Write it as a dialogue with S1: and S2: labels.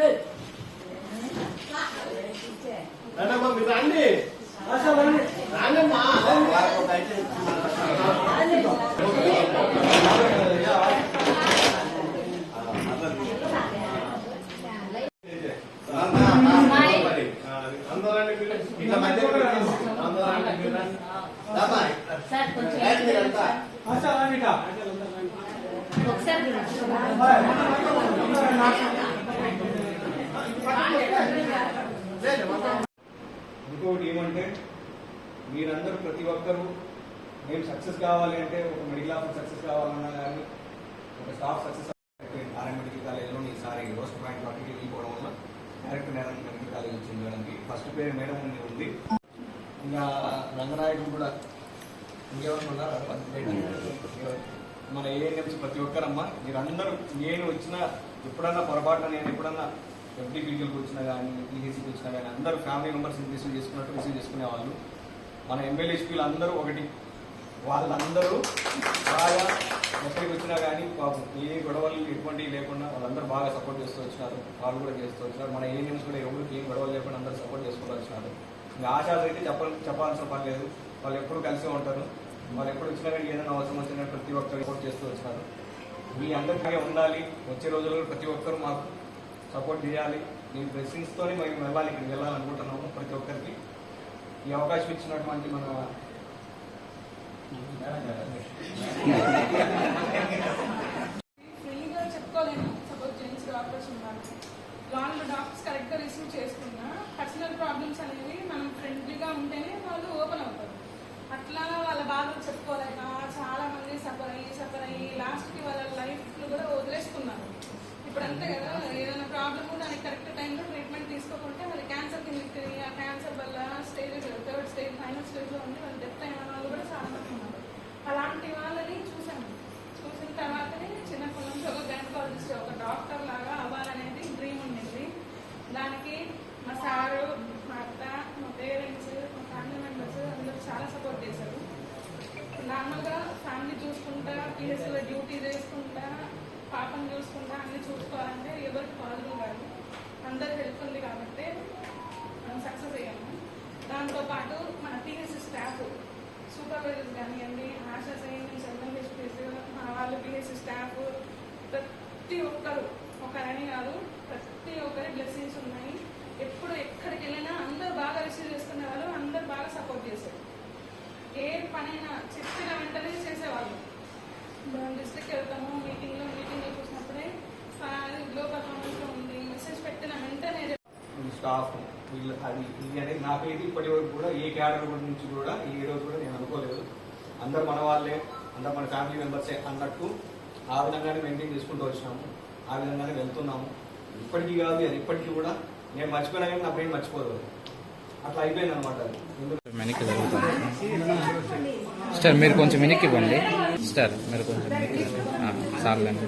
S1: మీరు రండి రాండమ్మా అందరూ రండి మీరు ఇట్లా మధ్య అందరూ రండి మీరు రండి. రామ్మా.
S2: సార్ కొంచెం
S1: రండి మీరంతా.
S2: ఒకసారి చూడండి.
S3: ఇంకొకటి ఏమంటే మీరందరూ ప్రతి ఒక్కరూ మేము సక్సెస్ కావాలి అంటే ఒక మిడిల్ ఆఫ్ సక్సెస్ కావాలన్నా కానీ ఒక స్టాఫ్ సక్సెస్ ఆర్ఎం మెడికల్ కాలేజ్లో ఈసారి రోస్ట్ పాయింట్ వాటికి వెళ్ళిపోవడం వల్ల డైరెక్ట్ నేరం మెడికల్ కాలేజ్ వచ్చింది మేడంకి ఫస్ట్ పేరు మేడం ఉంది ఉంది ఇంకా రంగనాయకుడు కూడా ఇంకెవరు ఉన్నారా? మన ఏఎన్ఎంసీ ప్రతి ఒక్కరమ్మా మీరందరూ నేను వచ్చిన ఎప్పుడన్నా పొరపాటున నేను ఎప్పుడన్నా ఎఫ్డీపీటీలకు వచ్చినా కానీ టీహీసీకి వచ్చినా కానీ అందరూ ఫ్యామిలీ మెంబర్స్ రిసీవ్ చేసుకున్నట్టు రిసీవ్ చేసుకునేవాళ్ళు. వాళ్ళు మన ఎమ్మెల్యేస్పీలు అందరూ ఒకటి. వాళ్ళందరూ బాగా ఎక్కడికి వచ్చినా కానీ పాపం ఏ గొడవలు ఎటువంటివి లేకుండా వాళ్ళందరూ బాగా సపోర్ట్ చేస్తూ వచ్చినారు. వాళ్ళు కూడా చేస్తూ వచ్చినారు. మన ఏరియన్స్ కూడా ఎవరికి ఏం గొడవలు లేకుండా అందరూ సపోర్ట్ చేసుకుంటూ వచ్చినారు. ఇంకా ఆశాలు అయితే చెప్ప చెప్పాల్సిన పని లేదు. వాళ్ళు ఎప్పుడు కలిసే ఉంటారు. వాళ్ళు ఎప్పుడు వచ్చినా కానీ ఏదైనా అవసరం వచ్చినా ప్రతి ఒక్కరు సపోర్ట్ చేస్తూ వచ్చినారు. మీ అందరికీ ఉండాలి. వచ్చే రోజుల్లో ప్రతి ఒక్కరు మాకు సపోర్ట్ చేయాలి. మీ బ్లెస్సింగ్స్తోనే మేము వెళ్ళాలి ఇక్కడికి వెళ్ళాలనుకుంటున్నాము ప్రతి ఒక్కరికి. ఈ అవకాశం ఇచ్చినటువంటి మన
S4: ఫ్రీగా చెప్పుకోలేను. సపోజ్ జెంట్స్ డాక్టర్స్ ఉన్నారు వాళ్ళు డాక్టర్స్ కరెక్ట్గా రిసీవ్ చేసుకున్నా పర్సనల్ ప్రాబ్లమ్స్ అనేవి మనం ఫ్రెండ్లీగా ఉంటేనే వాళ్ళు ఓపెన్ అవుతారు. అట్లా వాళ్ళ బాధలు చెప్పుకోలేక చాలా నార్మల్గా ఫ్యామిలీ చూసుకుంటా పిఎస్లో డ్యూటీ చేసుకుంటా పాపను చూసుకుంటా అన్ని చూసుకోవాలంటే ఎవరికి పాజిబుల్ కాదు అందరు హెల్ప్ ఉంది కాబట్టి మనం సక్సెస్ అయ్యాము. దాంతోపాటు మన పిహెచ్ స్టాఫ్ సూపర్వైజర్స్ కానివ్వండి ఆశా సైన్స్ ఎంఎంహెచ్పీస్ మా వాళ్ళు పిహెచ్సి స్టాఫ్ ప్రతి ఒక్కరు ఒకరని కాదు ప్రతి ఒక్కరి బ్లెస్సింగ్స్ ఉన్నాయి ఎప్పుడు ఎక్కడికి వెళ్ళినా అందరు బాగా రిసీవ్ చేసుకునే వాళ్ళు అందరు బాగా సపోర్ట్ చేశారు ఏ పనైనా చెప్పిన వెంటనే చేసేవాళ్ళు. డిస్ట్రిక్ట్ వెళ్తాము మీటింగ్లో మీటింగ్లో చూసినప్పుడే లో పర్ఫార్మెన్స్లో ఉంది మెసేజ్ పెట్టిన వెంటనే
S3: ఈ స్టాఫ్ వీళ్ళు అది ఇది అనేది నాకైతే ఇప్పటి వరకు కూడా ఏ క్యాడర్ నుంచి కూడా ఏ రోజు కూడా నేను అనుకోలేదు. అందరు మన వాళ్ళే అందరు మన ఫ్యామిలీ మెంబర్సే అన్నట్టు ఆ విధంగానే మెయింటైన్ చేసుకుంటూ వచ్చినాము. ఆ విధంగానే వెళ్తున్నాము. ఇప్పటికీ కాదు అది ఇప్పటికీ కూడా నేను మర్చిపోయినా కానీ నా బ్రెయిన్ మర్చిపోదు. అట్లా అయిపోయింది అనమాట అది
S5: సార్ మీరు కొంచెం వెనక్కి ఇవ్వండి సార్ మీరు కొంచెం వెనక్కి ఇవ్వండి.